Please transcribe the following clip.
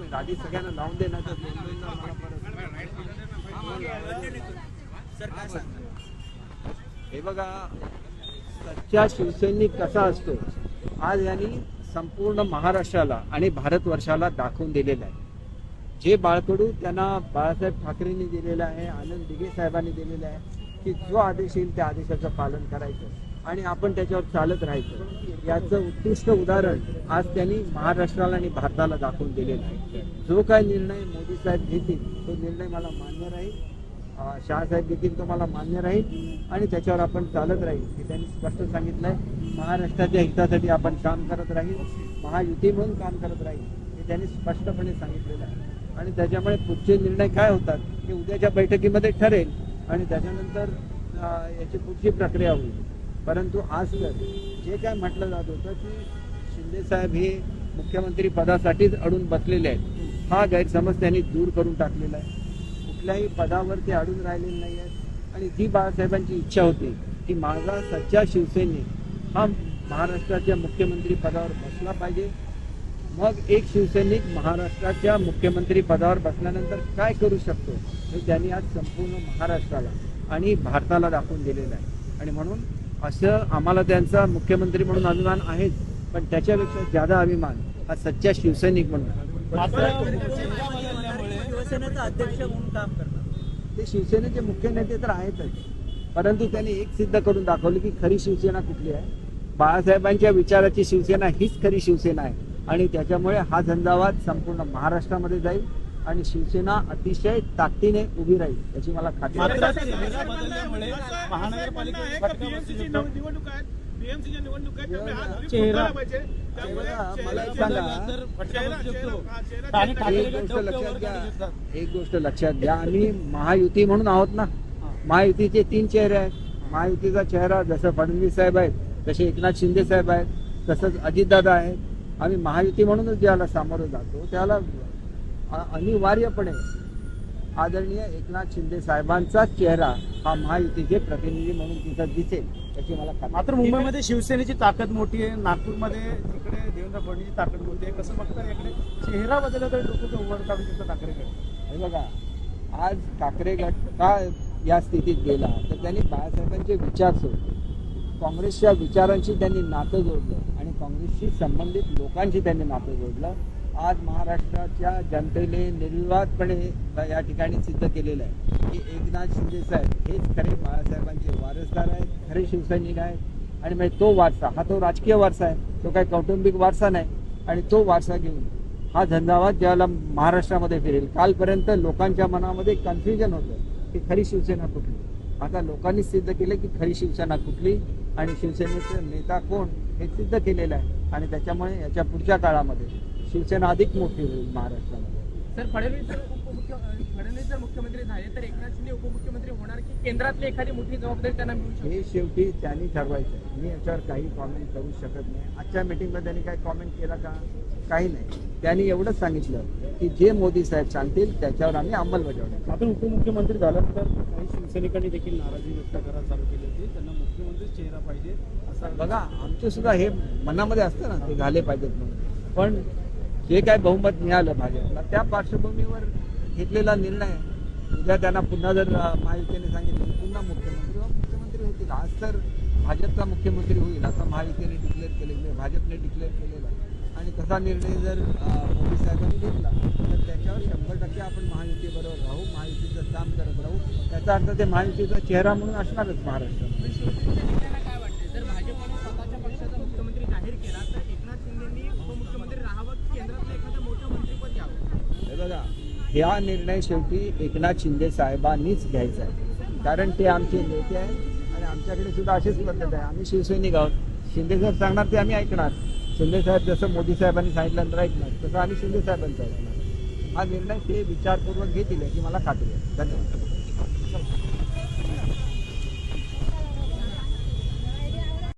Minute सगळ्यांना लावून दे हे बघा सच्चा शिवसैनिक कसा असतो? आज यांनी संपूर्ण महाराष्ट्राला आणि भारतवर्षाला दाखवून दिलेलं आहे. जे बाळकडू त्यांना बाळासाहेब ठाकरेंनी दिलेलं आहे आनंद दिघे साहेबांनी दिलेलं आहे की जो आदेश येईल त्या आदेशाचं पालन करायचं आणि आपण त्याच्यावर चालत राहायचं. याचं उत्कृष्ट उदाहरण आज त्यांनी महाराष्ट्राला आणि भारताला दाखवून दिलेलं आहे. जो काय निर्णय मोदी साहेब घेतील तो निर्णय मला मान्य राहील. अं, शहासाहेब घेतील तो मला मान्य राहील. आणि त्याच्यावर आपण चालत राहील हे त्यांनी स्पष्ट सांगितलंय. महाराष्ट्राच्या हितासाठी आपण काम करत राहील. महायुती म्हणून काम करत राहील हे त्यांनी स्पष्टपणे सांगितलेलं आहे. आणि त्याच्यामुळे पुढचे निर्णय काय होतात हे उद्याच्या बैठकीमध्ये ठरेल. आणि त्याच्यानंतर याची पुढची प्रक्रिया होईल. परंतु आज तर जे काय म्हटलं जात होतं की शिंदे साहेब हे मुख्यमंत्री पदासाठीच अडून बसलेले आहेत. हा गैरसमज त्यांनी दूर करून टाकलेला आहे. कुठल्याही पदावर ते अडून राहिलेले नाही आहेत. आणि जी बाळासाहेबांची इच्छा होती की माझा सच्चा शिवसैनिक हा महाराष्ट्राच्या मुख्यमंत्री पदावर बसला पाहिजे. मग एक शिवसैनिक महाराष्ट्राच्या मुख्यमंत्री पदावर बसल्यानंतर काय करू शकतो? हे त्यांनी आज संपूर्ण महाराष्ट्राला आणि भारताला दाखवून दिलेलं आहे. आणि म्हणून असं आम्हाला त्यांचा मुख्यमंत्री म्हणून अभिमान आहेच पण त्याच्यापेक्षा जादा अभिमान हा सच्चा शिवसैनिक म्हणून अध्यक्ष म्हणून काम करतात. ते शिवसेनेचे मुख्य नेते तर आहेतच परंतु त्यांनी एक सिद्ध करून दाखवले की खरी शिवसेना कुठली आहे? बाळासाहेबांच्या विचाराची शिवसेना हीच खरी शिवसेना आहे. आणि त्याच्यामुळे हा झंझावात संपूर्ण महाराष्ट्रामध्ये जाईल. आणि शिवसेना अतिशय ताकदीने उभी राहील याची मला खात्री एक गोष्ट लक्षात घ्या. शकतात. एक गोष्ट लक्षात घ्या. आम्ही महायुती म्हणून आहोत ना. महायुतीचे तीन चेहरे आहेत. महायुतीचा चेहरा जसं फडणवीस साहेब आहेत तसे एकनाथ शिंदे साहेब आहेत तसंच अजितदादा आहेत. आम्ही महायुती म्हणूनच ज्याला सामोरं जातो त्याला अनिवार्यपणे आदरणीय एकनाथ शिंदे साहेबांचा चेहरा हा महायुतीचे प्रतिनिधी म्हणून तिथं दिसेल याची मला. मात्र मुंबईमध्ये शिवसेनेची ताकद मोठी आहे नागपूरमध्ये इकडे देवेंद्र फडणवीसची ताकद मोठी आहे. कसं बघता इकडे चेहरा बदलला तर लोक तो वर काढू शकतो ठाकरेकडे हे बघा आज ठाकरे गट का या स्थितीत गेला तर त्यांनी बाळासाहेबांचे विचार सोडले. काँग्रेसच्या विचारांशी त्यांनी नातं जोडलं आणि काँग्रेसशी संबंधित लोकांशी त्यांनी नातं जोडलं. आज महाराष्ट्राच्या जनतेने निर्विवादपणे या ठिकाणी सिद्ध केलेलं आहे की एकनाथ शिंदे साहेब हेच खरे बाळासाहेबांचे वारसदार आहेत खरे शिवसैनिक आहेत. आणि म्हणजे तो वारसा हा तो राजकीय वारसा आहे. तो काही कौटुंबिक वारसा नाही. आणि तो वारसा घेऊन हा झंझावात ज्याला महाराष्ट्रामध्ये फिरेल. कालपर्यंत लोकांच्या मनामध्ये कन्फ्युजन होतं की खरी शिवसेना कुठली? आता लोकांनी सिद्ध केलं की खरी शिवसेना कुठली? आणि शिवसेनेचा नेता कोण? हे सिद्ध केलेलं आहे. आणि त्याच्यामुळे याच्या पुढच्या काळामध्ये शिवसेना अधिक मोठी होईल महाराष्ट्रामध्ये. सर फडणवीस जर उपमुख्य फडणवीस जर मुख्यमंत्री झाले तर एकनाथ शिंदे उपमुख्यमंत्री होणार की केंद्रातली एखादी मोठी जबाबदारी त्यांना मिळू शकते? हे शेवटी त्यांनी ठरवायचं आहे. मी याच्यावर काही कॉमेंट करू शकत नाही. आजच्या मीटिंगमध्ये त्यांनी काही कॉमेंट केला का? काही नाही. त्यांनी एवढंच सांगितलं की जे मोदी साहेब सांगतील त्याच्यावर आम्ही अंमलबजावणी. आपण उपमुख्यमंत्री झाल्यानंतर काही शिवसैनिकांनी देखील नाराजी व्यक्त करायला चालू केली होती. त्यांना मुख्यमंत्रीच चेहरा पाहिजे असं बघा आमचं सुद्धा हे मनामध्ये असतं ना ते झाले पाहिजेत म्हणून. पण जे काय बहुमत मिळालं भाजपला? त्या पार्श्वभूमीवर घेतलेला निर्णय उद्या त्यांना पुन्हा जर महायुतीने सांगितलं पुन्हा मुख्यमंत्री मुख्यमंत्री होतील. आज तर भाजपचा मुख्यमंत्री होईल. असा महायुतीने डिक्लेअर केलेलं भाजपने डिक्लेअर केलेला आणि तसा निर्णय जर मोदी साहेबांनी घेतला तर त्याच्यावर शंभर टक्के आपण महायुतीबरोबर राहू महायुतीचं काम करत राहू. त्याचा अर्थ ते महायुतीचा चेहरा म्हणून असणारच महाराष्ट्रात पण शिवसेनेच्या नेत्यांना काय वाटते जर भाजपने स्वतःच्या पक्षाचा मुख्यमंत्री जाहीर केला तर एकनाथ शिंदेनी उपमुख्यमंत्री राहावं की केंद्रातलं एखादं मोठं मंत्रीपद द्यावं हे ह्या हा निर्णय शेवटी एकनाथ शिंदे साहेबांनीच घ्यायचा आहे. कारण ते आमचे नेते आहेत आणि आमच्याकडे सुद्धा अशीच पद्धत आहे. आम्ही शिवसैनिक आहोत. शिंदे साहेब सांगणार ते आम्ही ऐकणार. शिंदे साहेब जसं मोदी साहेबांनी सांगितल्यानंतर ऐकणार तसं आम्ही शिंदे साहेबांचं ऐकणार. हा निर्णय ते विचारपूर्वक घेतील याची मला खात्री आहे. धन्यवाद.